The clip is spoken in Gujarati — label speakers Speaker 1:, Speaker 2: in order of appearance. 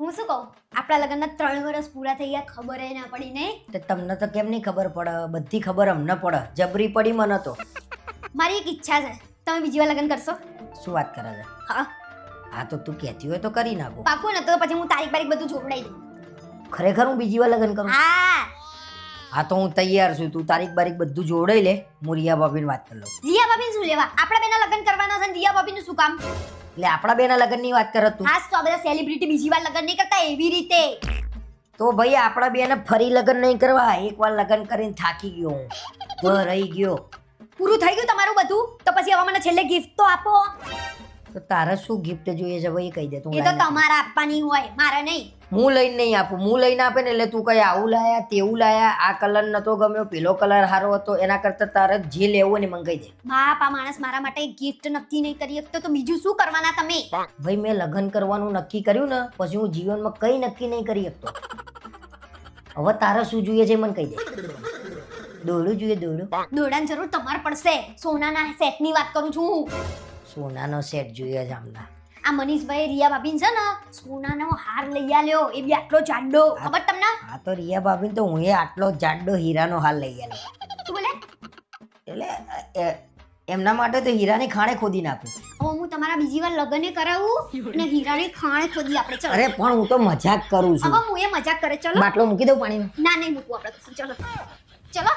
Speaker 1: હું શું કહું? આપણા લગ્નના ત્રણ વર્ષ પૂરા થઈ ગયા ખબર ના પડી નહીં?
Speaker 2: તો તમને તો કેમ નહીં ખબર પડે? બધી ખબર અમને પડે. જબરી પડી મને તો.
Speaker 1: મારી એક ઈચ્છા છે. તમે બીજી વાર લગ્ન કરશો?
Speaker 2: શું વાત કરે છે?
Speaker 1: હા.
Speaker 2: હા તો તું કહેતી હોય તો કરી નાખો.
Speaker 1: પાકું ને તો પછી હું તારીખ બારીખ બધું જોવડાઈ દઉં.
Speaker 2: ખરેખર હું બીજી વાર લગ્ન કરું?
Speaker 1: હા.
Speaker 2: હા તો હું તૈયાર છું. તું તારીખ બારીખ બધું જોડાઈ લે. હું રિયા ભાભીને વાત કરી લઉં.
Speaker 1: રિયા ભાભીને શું લેવા? આપણા બેના લગ્ન કરવાના છે રિયા ભાભીનું શું કામ?
Speaker 2: એટલે આપણા બેના લગ્નની વાત કરો તું.
Speaker 1: ખાસ તો આ બધા સેલિબ્રિટી બીજી વાર લગ્ન નહીં કરતા એવી રીતે.
Speaker 2: તો ભાઈ આપણા બેને ફરી લગ્ન નહીં કરવા. એકવાર લગ્ન કરીને થાકી ગયો હું. રહી ગયો.
Speaker 1: પૂરું થઈ ગયું તમારું બધું? તો પછી હવે મને છેલ્લે ગિફ્ટ તો આપો.
Speaker 2: તો તારે શું ગિફ્ટ જોઈએ છે? ભાઈ કહી દે તું
Speaker 1: એ તો તમારે આપવાની હોય મારે નહીં.
Speaker 2: હું લઈને નહીં આપું. હું લઈને આપે ને એટલે તું કઈ આવું લાયા તેવું લાયા આ કલર નતો ગમ્યો પેલો કલર સારો હતો એના કરતા તારે જે લેવું ને મંગાઈ દે.
Speaker 1: બાપ આ માણસ મારા માટે ગિફ્ટ નક્કી નહીં કરી શકતો. તો બીજું શું કરવાના તમે?
Speaker 2: ભાઈ મેં લગ્ન કરવાનું નક્કી કર્યું ને પછી હું જીવનમાં કઈ નક્કી નહીં કરી શકતો. હવે તારે શું જોઈએ છે મને કહી દે. દોડું જોઈએ દોડું.
Speaker 1: દોડાની જરૂર તમારે પડશે. સોનાના સેટની વાત કરું છું. હું
Speaker 2: સોનાનો સેટ જોઈએ છે હમણાં
Speaker 1: આ મનીષભાઈ રિયા ભાભીન છે ને સોનાનો હાર લઈ આલ્યો. એ બી આટલો જાડો. ખબર તમને?
Speaker 2: આ તો રિયા ભાભી તો હું આટલો જાડો હીરાનો હાર લઈ આલ્યો.
Speaker 1: શું બોલે?
Speaker 2: એટલે એમના માટે તો હીરાની ખાણે ખોદી નાખું.
Speaker 1: હવે હું તમારા બીજી વાર લગ્ન કરાવું અને હીરાની ખાણે ખોદી આપણે. ચલો.
Speaker 2: અરે પણ હું તો મજાક કરું છું.
Speaker 1: હવે હું એ મજાક કરે ચલો.
Speaker 2: બાટલો મૂકી દઉં પાણીમાં
Speaker 1: ના નહીં મૂકું આપણે. ચલો. ચલો.